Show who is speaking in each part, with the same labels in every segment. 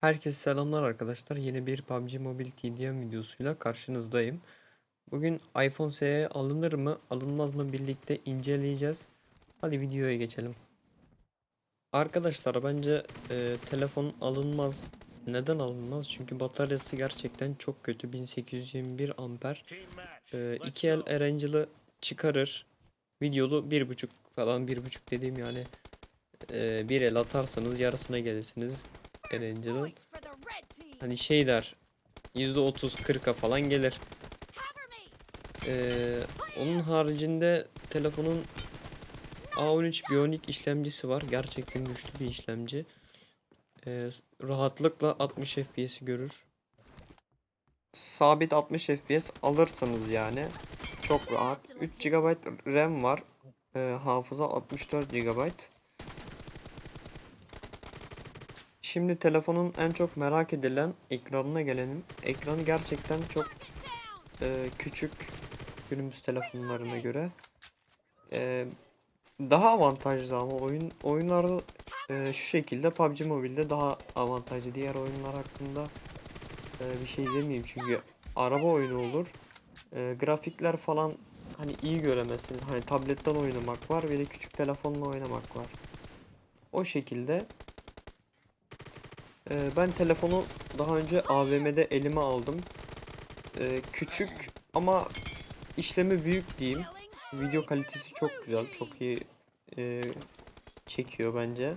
Speaker 1: Herkese selamlar arkadaşlar. Yeni bir PUBG Mobile TDM videosuyla karşınızdayım. Bugün iPhone SE alınır mı, alınmaz mı birlikte inceleyeceğiz. Hadi videoya geçelim. Arkadaşlar bence e, telefon alınmaz. Neden alınmaz? Çünkü bataryası gerçekten çok kötü. 1821 amper. E, 2 el Erangel'ı çıkarır. Videolu 1.5 falan 1.5 dediğim yani e, bir el atarsanız yarısına gelirsiniz
Speaker 2: Red team.
Speaker 1: Hani şey der %30-40'a falan gelir. Ee, onun haricinde telefonun A13 Bionic işlemcisi var. Gerçekten güçlü bir işlemci. Ee, rahatlıkla 60 FPS'i görür. Sabit 60 FPS alırsanız yani çok rahat. 3 GB RAM var. Ee, hafıza 64 GB. Şimdi telefonun en çok merak edilen ekranına gelelim. Ekranı gerçekten çok e, küçük günümüz telefonlarına göre. E, daha avantajlı ama oyun oyunlarda e, şu şekilde PUBG Mobile'de daha avantajlı. Diğer oyunlar hakkında e, bir şey demeyeyim çünkü araba oyunu olur. E, grafikler falan hani iyi göremezsiniz. Hani tabletten oynamak var ve de küçük telefonla oynamak var. O şekilde ee, ben telefonu daha önce AVM'de elime aldım. Ee, küçük ama işlemi büyük diyeyim. Video kalitesi çok güzel, çok iyi e, çekiyor bence.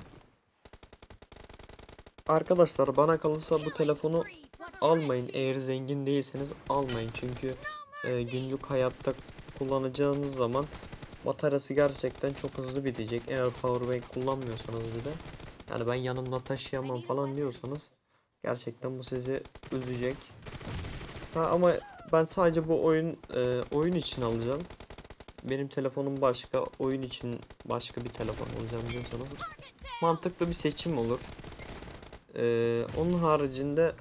Speaker 1: Arkadaşlar bana kalırsa bu telefonu almayın. Eğer zengin değilseniz almayın. Çünkü e, günlük hayatta kullanacağınız zaman bataryası gerçekten çok hızlı bitecek. Eğer powerbank kullanmıyorsanız bir de. Yani ben yanımda taşıyamam falan diyorsanız gerçekten bu sizi üzecek. Ha ama ben sadece bu oyun e, oyun için alacağım. Benim telefonum başka, oyun için başka bir telefon alacağım diyorsanız mantıklı bir seçim olur. E, onun haricinde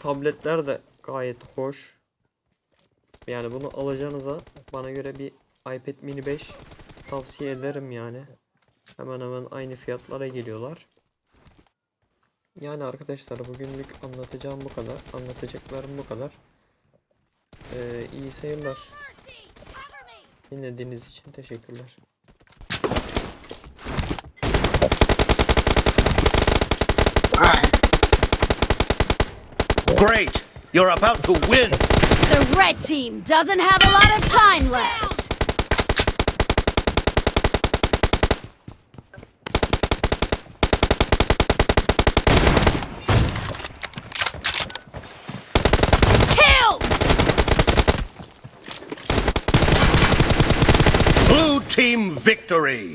Speaker 1: tabletler de gayet hoş. Yani bunu alacağınıza bana göre bir iPad mini 5 tavsiye ederim yani. Hemen hemen aynı fiyatlara geliyorlar. Yani arkadaşlar bugünlük anlatacağım bu kadar. Anlatacaklarım bu kadar. Ee, iyi seyirler. Dinlediğiniz için teşekkürler.
Speaker 3: Great! You're about to win!
Speaker 2: The red team doesn't have a lot of time left.
Speaker 3: Team victory!